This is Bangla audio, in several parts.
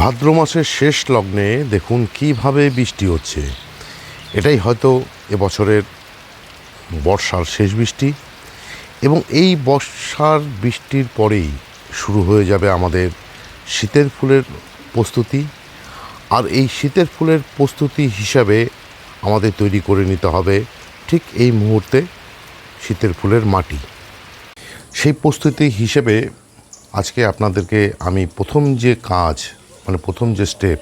ভাদ্র মাসের শেষ লগ্নে দেখুন কীভাবে বৃষ্টি হচ্ছে। এটাই হয়তো এবছরের বর্ষার শেষ বৃষ্টি এবং এই বর্ষার বৃষ্টির পরেই শুরু হয়ে যাবে আমাদের শীতের ফুলের প্রস্তুতি। আর এই শীতের ফুলের প্রস্তুতি হিসাবে আমাদের তৈরি করে নিতে হবে ঠিক এই মুহূর্তে শীতের ফুলের মাটি। সেই প্রস্তুতি হিসেবে আজকে আপনাদেরকে আমি প্রথম যে কাজ মানে প্রথম যে স্টেপ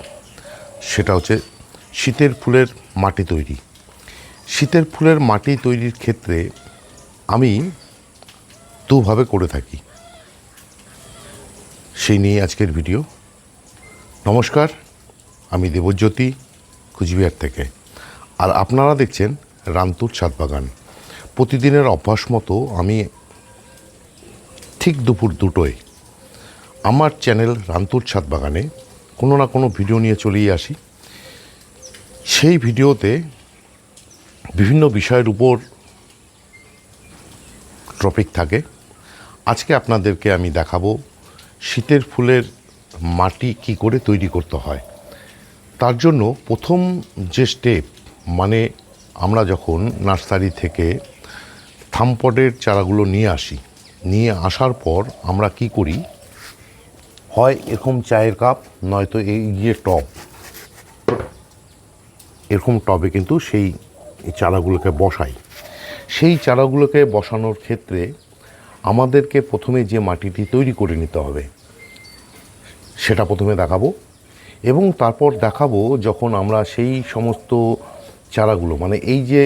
সেটা হচ্ছে শীতের ফুলের মাটি তৈরি। শীতের ফুলের মাটি তৈরির ক্ষেত্রে আমি দুভাবে করে থাকি। সেই নিয়ে আজকের ভিডিও নমস্কার, আমি দেবজ্যোতি, কুচবিহার থেকে। আর আপনারা দেখছেন রান্তুর ছাদ বাগান প্রতিদিনের অভ্যাস মতো আমি ঠিক দুপুর দুটোয় আমার চ্যানেল রান্তুর ছাদ বাগানে কোনো না কোনো ভিডিও নিয়ে চলেই আসি। সেই ভিডিওতে বিভিন্ন বিষয়ের উপর টপিক থাকে। আজকে আপনাদেরকে আমি দেখাবো শীতের ফুলের মাটি কি করে তৈরি করতে হয়। তার জন্য প্রথম যে স্টেপ মানে আমরা যখন নার্সারি থেকে থামপটের চারাগুলো নিয়ে আসি, নিয়ে আসার পর আমরা কি করি হয় এরকম চায়ের কাপ, নয়তো এই যে টব এরকম টবে কিন্তু সেই চারাগুলোকে বসাই। সেই চারাগুলোকে বসানোর ক্ষেত্রে আমাদেরকে প্রথমে যে মাটিটি তৈরি করে নিতে হবে, সেটা প্রথমে দেখাবো এবং তারপর দেখাবো যখন আমরা সেই সমস্ত চারাগুলো মানে এই যে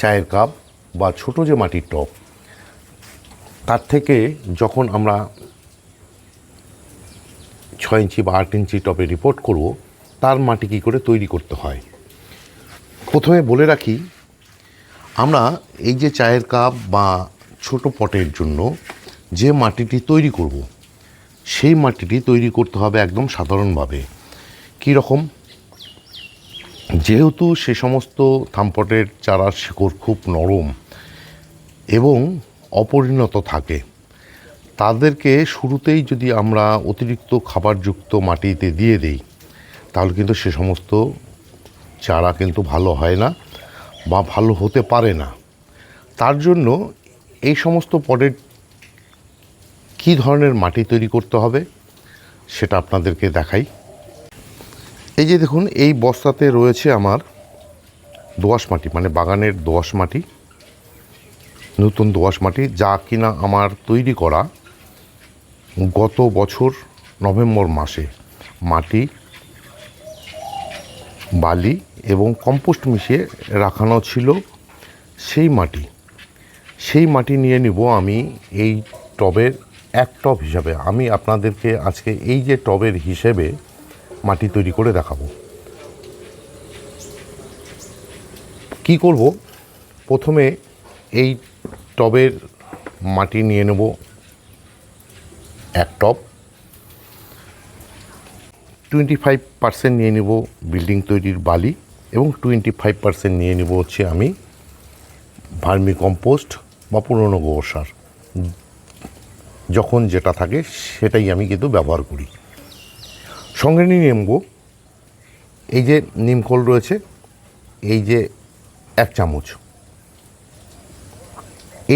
চায়ের কাপ বা ছোট যে মাটির টব তার থেকে যখন আমরা ছয় ইঞ্চি বা আট ইঞ্চি টপে রিপোর্ট করব, তার মাটি কী করে তৈরি করতে হয়? প্রথমে বলে রাখি, আমরা এই যে চায়ের কাপ বা ছোট পটের জন্য যে মাটিটি তৈরি করব, সেই মাটিটি তৈরি করতে হবে একদম সাধারণভাবে। কী রকম? যেহেতু সে সমস্ত থামপটের চারার শিকড় খুব নরম এবং অপরিণত থাকে। তাদেরকে শুরুতেই যদি আমরা অতিরিক্ত খাবারযুক্ত মাটিতে দিয়ে দেই, তাহলে কিন্তু সে সমস্ত চারা কিন্তু ভালো হয় না বা ভালো হতে পারে না। তার জন্য এই সমস্ত পটের কী ধরনের মাটি তৈরি করতে হবে সেটা আপনাদেরকে দেখাই। এই যে দেখুন, এই বস্তাতে রয়েছে আমার দোআঁশ মাটি মানে বাগানের দোআঁশ মাটি। নতুন দোআঁশ মাটি, যা কিনা আমার তৈরি করা গত বছর নভেম্বর মাসে। মাটি, বালি এবং কম্পোস্ট মিশিয়ে রাখানো ছিল সেই মাটি। সেই মাটি নিয়ে নিব আমি এই টবের এক টব হিসাবে। আমি আপনাদেরকে আজকে এই যে টবের হিসেবে মাটি তৈরি করে দেখাবো। কি করব? প্রথমে এই টবের মাটি নিয়ে নেব, এক টব। টোয়েন্টি ফাইভ পার্সেন্ট নিয়ে নেব বিল্ডিং তৈরির বালি এবং টোয়েন্টি ফাইভ পার্সেন্ট নিয়ে নেব হচ্ছে আমি ভার্মি কম্পোস্ট বা পুরনো গোবর সার। যখন যেটা থাকে সেটাই আমি কিন্তু ব্যবহার করি। সঙ্গে নিয়ে নেব, এই যে নিমকল রয়েছে, এই যে এক চামচ।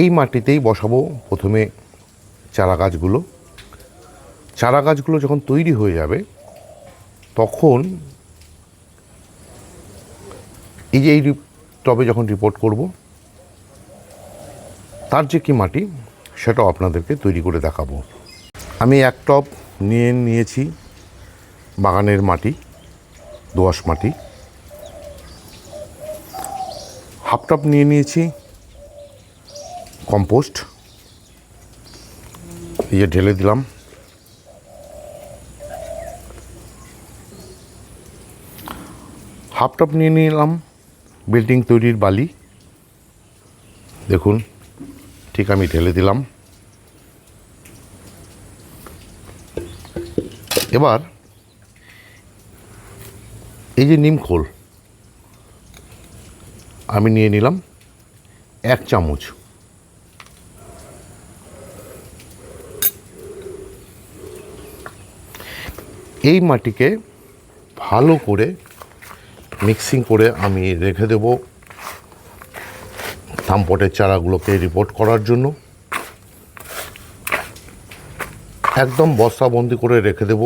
এই মাটিতেই বসাবো প্রথমে চারা গাছগুলো চারা গাছগুলো যখন তৈরি হয়ে যাবে, তখন এই যে এই টবে যখন রিপোর্ট করব, তার যে কি মাটি, সেটাও আপনাদেরকে তৈরি করে দেখাবো। আমি এক টব নিয়ে নিয়েছি বাগানের মাটি, দোআঁশ মাটি। হাফ টপ নিয়ে নিয়েছি কম্পোস্ট। এই যে ঢেলে দিলাম। হাফ টপ নিয়ে নিলাম, বিল্ডিং তৈরির বালি। দেখুন, ঠিক আমি ঢেলে দিলাম। এবার, এই যে নিমখোল আমি নিয়ে নিলাম এক চামচ। এই মাটিকে ভালো করে মিক্সিং করে আমি রেখে দেব থামপটের চারাগুলোকে রিপোর্ট করার জন্য। একদম বস্তাবন্দি করে রেখে দেব।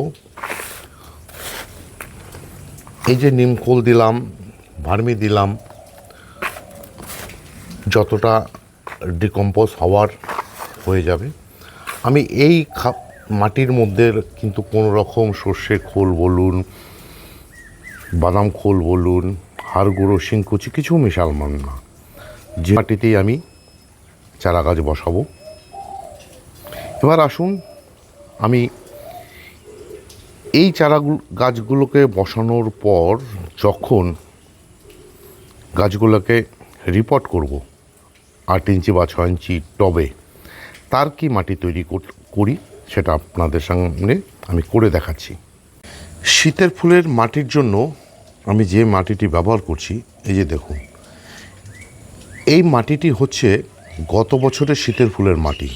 এই যে নিমখোল দিলাম, ভার্মি দিলাম, যতটা ডিকম্পোজ হওয়ার হয়ে যাবে। আমি এই মাটির মধ্যে কিন্তু কোনো রকম সর্ষে খোল বলুন, বাদাম খোল বলুন, হাড় গুঁড়ো, শিংকুচি কিছু মেশালমান না। যে মাটিতেই আমি চারা গাছ বসাবো। এবার আসুন আমি এই চারা গাছগুলোকে বসানোর পর যখন গাছগুলোকে রিপোর্ট করব, আট ইঞ্চি বা ছয় ইঞ্চি টবে, তার কি মাটি তৈরি করি? সেটা আপনাদের সামনে আমি করে দেখাচ্ছি। শীতের ফুলের মাটির জন্য আমি যে মাটিটি ব্যবহার করছি, এই যে দেখুন, এই মাটিটি হচ্ছে গত বছরের শীতের ফুলের মাটি।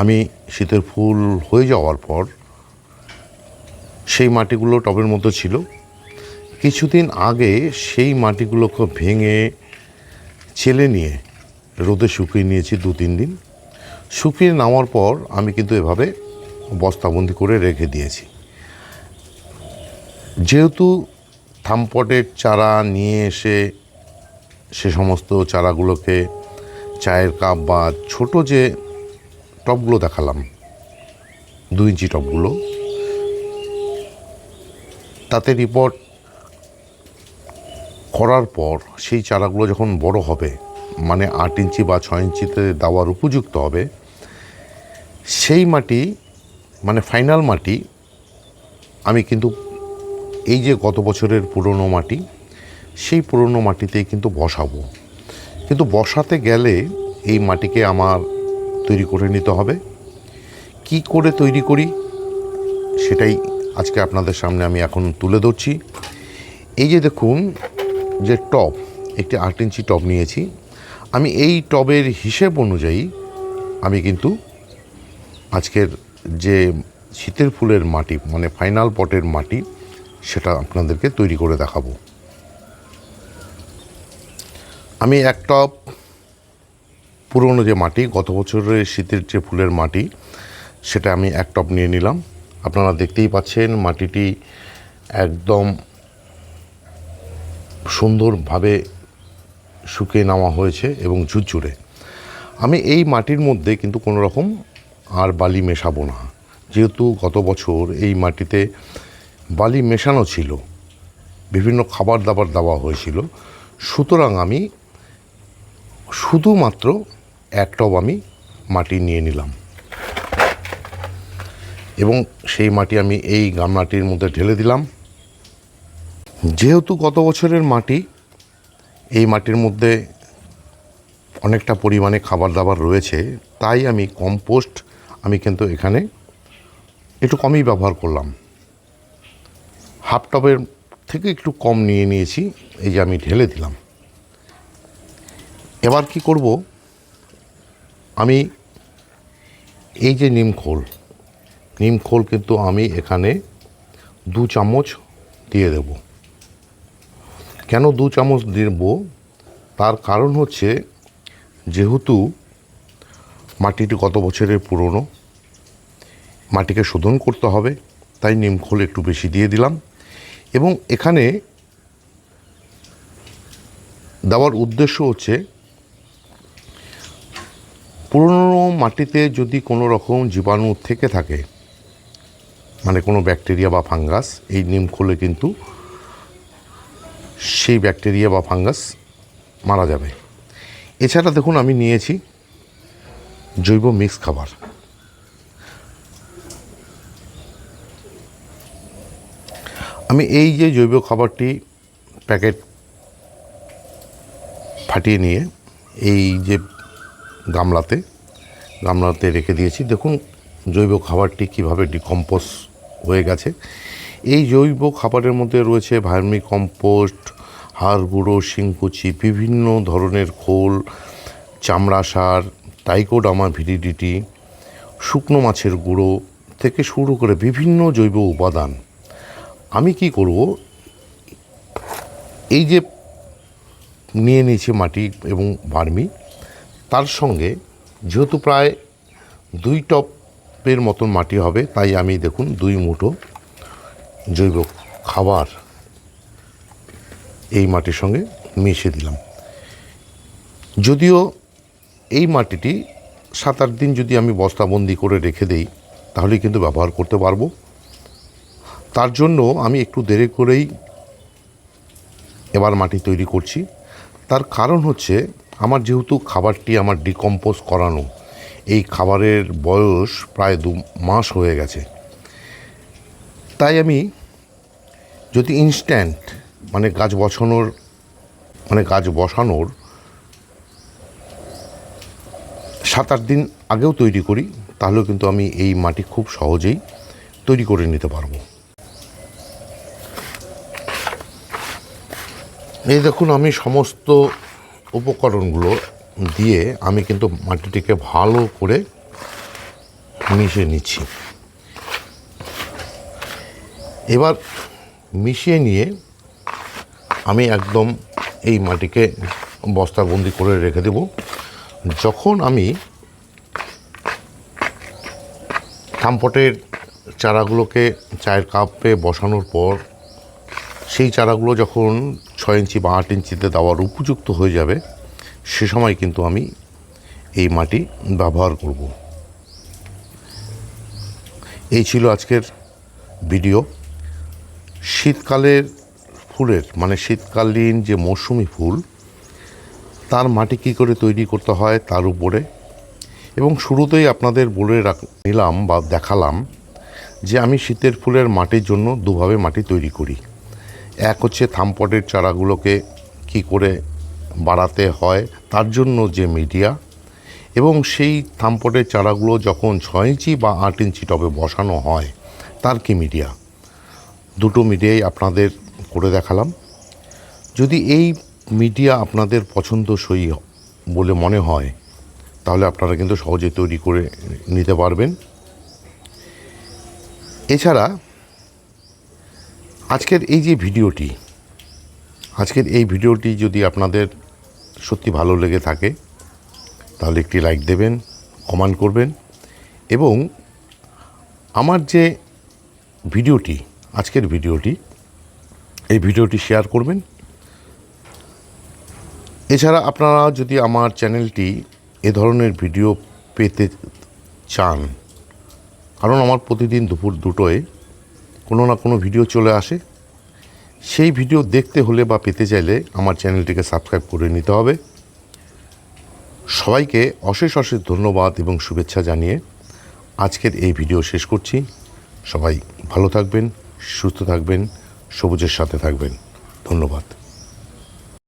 আমি শীতের ফুল হয়ে যাওয়ার পর সেই মাটিগুলো টবের মধ্যে ছিল। কিছুদিন আগে সেই মাটিগুলোকে ভেঙে ছেলে নিয়ে, রোদে শুকিয়ে নিয়েছি দু তিন দিন। শুকিয়ে নামার পর আমি কিন্তু এভাবে বস্তাবন্দি করে রেখে দিয়েছি। যেহেতু থামপটের চারা নিয়ে এসে সে সমস্ত চারাগুলোকে চায়ের কাপ বা ছোট যে টবগুলো দেখালাম, দুই ইঞ্চি টবগুলো, তাতে রিপোর্ট করার পর সেই চারাগুলো যখন বড় হবে মানে আট ইঞ্চি বা ছয় ইঞ্চিতে দেওয়ার উপযুক্ত হবে সেই মাটি মানে ফাইনাল মাটি, আমি কিন্তু এই যে গত বছরের পুরনো মাটি, সেই পুরনো মাটিতেই কিন্তু বসাবো। কিন্তু বসাতে গেলে এই মাটিকে আমার তৈরি করে নিতে হবে। কি করে তৈরি করি, সেটাই আজকে আপনাদের সামনে আমি এখন তুলে ধরছি। এই যে দেখুন, যে টব, একটি আট ইঞ্চি টব নিয়েছি। আমি এই টবের হিসেব অনুযায়ী আমি কিন্তু আজকের যে শীতের ফুলের মাটি মানে ফাইনাল পটের মাটি, সেটা আপনাদেরকে তৈরি করে দেখাবো। আমি এক টপ পুরনো যে মাটি, গত বছরের শীতের যে ফুলের মাটি, সেটা আমি এক টপ নিয়ে নিলাম। আপনারা দেখতেই পাচ্ছেন মাটিটি একদম সুন্দরভাবে শুকিয়ে নেওয়া হয়েছে এবং ঝুরঝুরে। আমি এই মাটির মধ্যে কিন্তু কোনো রকম আর বালি মেশাবো না। যেহেতু গত বছর এই মাটিতে বালি মেশানো ছিল, বিভিন্ন খাবার দাবার দেওয়া হয়েছিল, সুতরাং আমি শুধুমাত্র এক টব আমি মাটি নিয়ে নিলাম। এবং সেই মাটি আমি এই গামলাটির মধ্যে ঢেলে দিলাম। যেহেতু গত বছরের মাটি, এই মাটির মধ্যে অনেকটা পরিমাণে খাবার দাবার রয়েছে, তাই আমি কম্পোস্ট কিন্তু এখানে একটু কমই ব্যবহার করলাম। হাফ টবের থেকে একটু কম নিয়ে নিয়েছি, এই যে আমি ঢেলে দিলাম। এবার কি করব? আমি এই যে নিমখোল নিমখোল কিন্তু আমি এখানে দু চামচ দিয়ে দেব। কেন দু চামচ দেব? তার কারণ হচ্ছে, যেহেতু মাটিটি গত বছরের পুরনো? মাটিকে শোধন করতে হবে, তাই নিমখোল একটু বেশি দিয়ে দিলাম। এবং এখানে দেওয়ার উদ্দেশ্য হচ্ছে, পুরনো মাটিতে যদি কোনো রকম জীবাণু থেকে থাকে মানে কোনো ব্যাকটেরিয়া বা ফাঙ্গাস, এই নিম খোলে কিন্তু সেই ব্যাকটেরিয়া বা ফাঙ্গাস মারা যাবে। এছাড়া দেখুন আমি নিয়েছি জৈব মিক্স খাবার। আমি এই যে জৈব খাবারটি প্যাকেট ফাটিয়ে নিয়ে এই যে গামলাতে গামলাতে রেখে দিয়েছি, দেখুন জৈব খাবারটি কীভাবে ডিকম্পোজ হয়ে গেছে। এই জৈব খাবারের মধ্যে রয়েছে ভার্মি কম্পোস্ট হাড় গুঁড়ো, শিংকুচি, বিভিন্ন ধরনের খোল, চামড়া সার টাইকোডামা ভিডিডিটি, শুকনো মাছের গুঁড়ো থেকে শুরু করে বিভিন্ন জৈব উপাদান। আমি কি করব? এই যে নিয়ে নিয়েছি মাটি এবং বার্মি, তার সঙ্গে যেহেতু প্রায় দুই টপের মতন মাটি হবে, তাই আমি দেখুন দুই মুঠো জৈব খাবার এই মাটির সঙ্গে মিশিয়ে দিলাম। যদিও এই মাটিটি সাত আট দিন যদি আমি বস্তাবন্দি করে রেখে দেই তাহলে কিন্তু ব্যবহার করতে পারব। তার জন্য আমি একটু দেরি করেই এবার মাটি তৈরি করছি। তার কারণ হচ্ছে, আমার যেহেতু খাবারটি আমার ডিকম্পোজ করানো, এই খাবারের বয়স প্রায় দু মাস হয়ে গেছে। তাই আমি যদি ইনস্ট্যান্ট মানে গাছ বসানোর মানে গাছ বসানোর সাত আট দিন আগেও তৈরি করি, তাহলেও কিন্তু আমি এই মাটি খুব সহজেই তৈরি করে নিতে পারব। এই দেখুন, আমি সমস্ত উপকরণগুলো দিয়ে আমি কিন্তু মাটিটিকে ভালো করে মিশিয়ে নিচ্ছি। এবার মিশিয়ে নিয়ে আমি একদম এই মাটিকে বস্তাবন্দি করে রেখে দেব। যখন আমি থামপটের চারাগুলোকে চায়ের কাপে বসানোর পর, সেই চারাগুলো যখন ছয় ইঞ্চি বা আট ইঞ্চিতে দেওয়ার উপযুক্ত হয়ে যাবে, সে সময় কিন্তু আমি এই মাটি ব্যবহার করব। এই ছিল আজকের ভিডিও। শীতকালের ফুলের মানে শীতকালীন যে মৌসুমি ফুল তার মাটি কী করে তৈরি করতে হয় তার উপরে। এবং শুরুতেই আপনাদের বলে রাখ, নিলাম বা দেখালাম যে আমি শীতের ফুলের মাটির জন্য দুভাবে মাটি তৈরি করি। এক হচ্ছে থামপটের চারাগুলোকে কি করে বাড়াতে হয় তার জন্য যে মিডিয়া এবং সেই থামপটের চারাগুলো যখন ছয় ইঞ্চি বা আট ইঞ্চি টবে বসানো হয় তার কি মিডিয়া? দুটো মিডিয়াই আপনাদের করে দেখালাম। যদি এই মিডিয়া আপনাদের পছন্দসই বলে মনে হয়, তাহলে আপনারা কিন্তু সহজে তৈরি করে নিতে পারবেন। এছাড়া, আজকের এই যে ভিডিওটি, আজকের এই ভিডিওটি যদি আপনাদের সত্যি ভালো লেগে থাকে, তাহলে একটি লাইক দেবেন, কমেন্ট করবেন এবং আমার যে ভিডিওটি, আজকের ভিডিওটি, এই ভিডিওটি শেয়ার করবেন। এছাড়া আপনারা যদি আমার চ্যানেলটি এ ধরনের ভিডিও পেতে চান, কারণ আমার প্রতিদিন দুপুর দুটোয় কোনো না কোনো ভিডিও চলে আসে, সেই ভিডিও দেখতে হলে বা পেতে চাইলে আমার চ্যানেলটিকে সাবস্ক্রাইব করে নিতে হবে। সবাইকে অশেষ অশেষ ধন্যবাদ এবং শুভেচ্ছা জানিয়ে আজকের এই ভিডিও শেষ করছি। সবাই ভালো থাকবেন, সুস্থ থাকবেন, সবুজের সাথে থাকবেন। ধন্যবাদ।